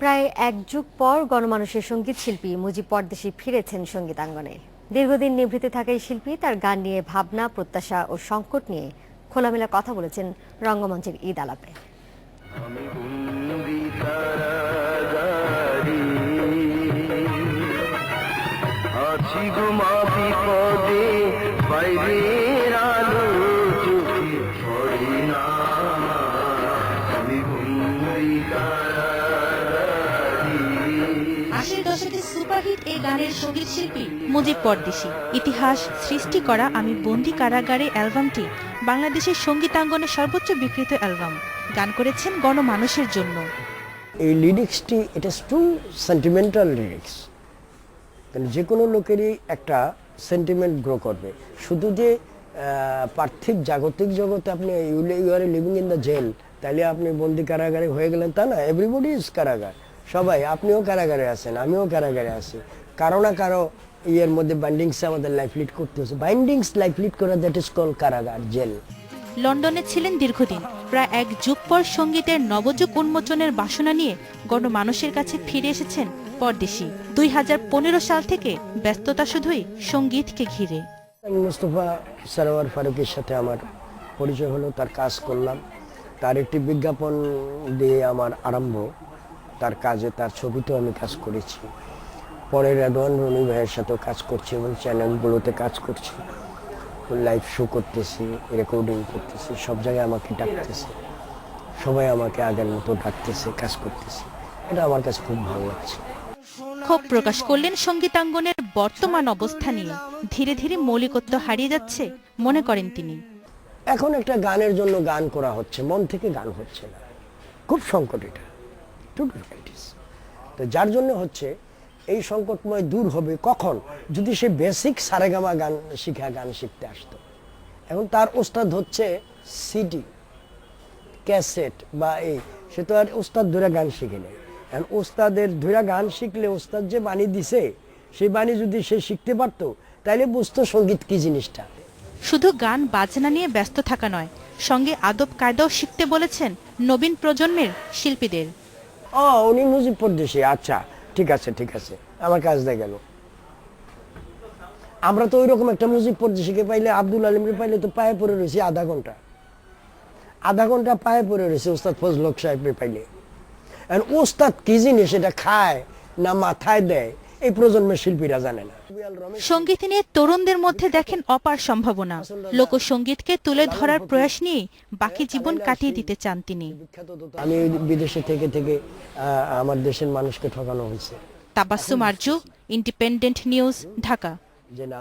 প্রায় এক যুগ পর গণমানুষের সংগীত শিল্পী মুজিব পরদেশি ফিরেছেন সঙ্গীতাঙ্গনে। দীর্ঘদিন নিভৃতে থাকা এই শিল্পী তার গান নিয়ে ভাবনা, প্রত্যাশা ও সংকট নিয়ে খোলামেলা কথা বলেছেন রঙ্গমঞ্চের ঈদ আলাপে। বাইরের দশকের সুপারহিট এই গানের সংগীত শিল্পী মুজিব পরদেশি। ইতিহাস, সৃষ্টি করা আমি বন্দি কারাগারে অ্যালবামটি, বাংলাদেশের সঙ্গীতাঙ্গনে সর্বোচ্চ বিক্রিত অ্যালবাম। গান করেছেন গণমানুষের জন্য। এই লিরিক্সটি এটা টু সেন্টিমেন্টাল লিরিক্স যে কোনো লোকেরই একটা সেন্টিমেন্ট গ্রো করবে। শুধু যে পার্থিব জাগতিক জগতে আপনি you are living in the jail তাহলে আপনি বন্দি কারাগারে হয়ে গেলেন তা না। এভরিবডি ইজ কারাগার। সবাই আপনিও কারাগারে আছেন আমিও কারাগারে আছি। কারও না কারও ইয়ের মধ্যে বাইন্ডিংস আমাদের লাইফ লিড করতে হচ্ছে। বাইন্ডিংস লাইফ লিড করা দ্যাট ইজ কল কারাগার জেল। লন্ডনে ছিলেন দীর্ঘদিন। প্রায় এক যুগ পর সঙ্গীতের নবযুগ উন্মোচনের বাসনা নিয়ে গণমানুষের কাছে ফিরে এসেছেন পরদেশি। দুই হাজার পনেরো সাল থেকে ব্যস্ততা শুধুই সঙ্গীতকে ঘিরে। আমি মুস্তফা সারোয়ার ফারুকের সাথে আমার পরিচয় হলো তার কাজ করলাম। তার একটি বিজ্ঞাপন দিয়ে আমার আরম্ভ। তার কাজে তার ছবিতেও আমি কাজ করেছি। পরে রেদওয়ান রনি ভাইয়ের সাথেও কাজ করছি এবং চ্যানেলগুলোতে কাজ করছি। লাইভ শো করতেছি রেকর্ডিং করতেছি সব জায়গায় আমাকে ডাকতেছে। সবাই আমাকে আগের মতো ডাকতেছে কাজ করতেছে। এটা আমার কাছে খুব ভালো লাগছে। ক্ষোভ প্রকাশ করলেন সঙ্গীতাঙ্গনের বর্তমান অবস্থা নিয়ে। ধীরে ধীরে মৌলিকত্ব হারিয়ে যাচ্ছে মনে করেন তিনি। এখন একটা গানের জন্য গান করা হচ্ছে মন থেকে গান হচ্ছে না। খুব সংকট এটা। টু ডিফিকাল্টিস তো যার জন্য হচ্ছে এই সংকটময় দূর হবে কখন? যদি সে বেসিক সারেগামা গান শিখা গান শিখতে আসতো। এখন তার ওস্তাদ হচ্ছে সিডি ক্যাসেট বা এই সে তো আর ওস্তাদ ধরে গান শিখে নেই। এখন ওস্তাদের ধরে গান শিখলে ওস্তাদ যে বাণী দিছে, সেই বাণী যদি সে শিখতে পারতো তাহলে বুঝতো সংগীত কি জিনিসটা। শুধু গান বাজনা নিয়ে ব্যস্ত থাকা নয়, সঙ্গে আদব কায়দাও শিখতে বলেছেন নবীন প্রজন্মের শিল্পীদের। ও, উনি মুজিবপুর দেশে আচ্ছা ঠিক আছে ঠিক আছে, আমার কাজ দিয়ে গেল। আমরা তো ওইরকম একটা মুজিব পরদেশিকে পাইলে, আব্দুল আলিমকে পাইলে তো পায়ে পড়ে রয়েছি আধা ঘণ্টা। আধা ঘণ্টা পায়ে পড়ে রয়েছে ওস্তাদ ফজলক সাহেবকে পাইলে। ওস্তাদ কি জিনিস এটা খায় না মাথায় দেয়? এই প্রজন্মের শিল্পীরা জানে না। সংগীত নিয়ে তরুণদের মধ্যে দেখেন অপার সম্ভাবনা। লোকসঙ্গীতকে তুলে ধরার প্রয়াস নিয়ে বাকি জীবন কাটিয়ে দিতে চান তিনি। আমি বিদেশে থেকে থেকে আমার দেশের মানুষকে ঠকানো হয়েছে। Tabassum Arju independent news Dhaka.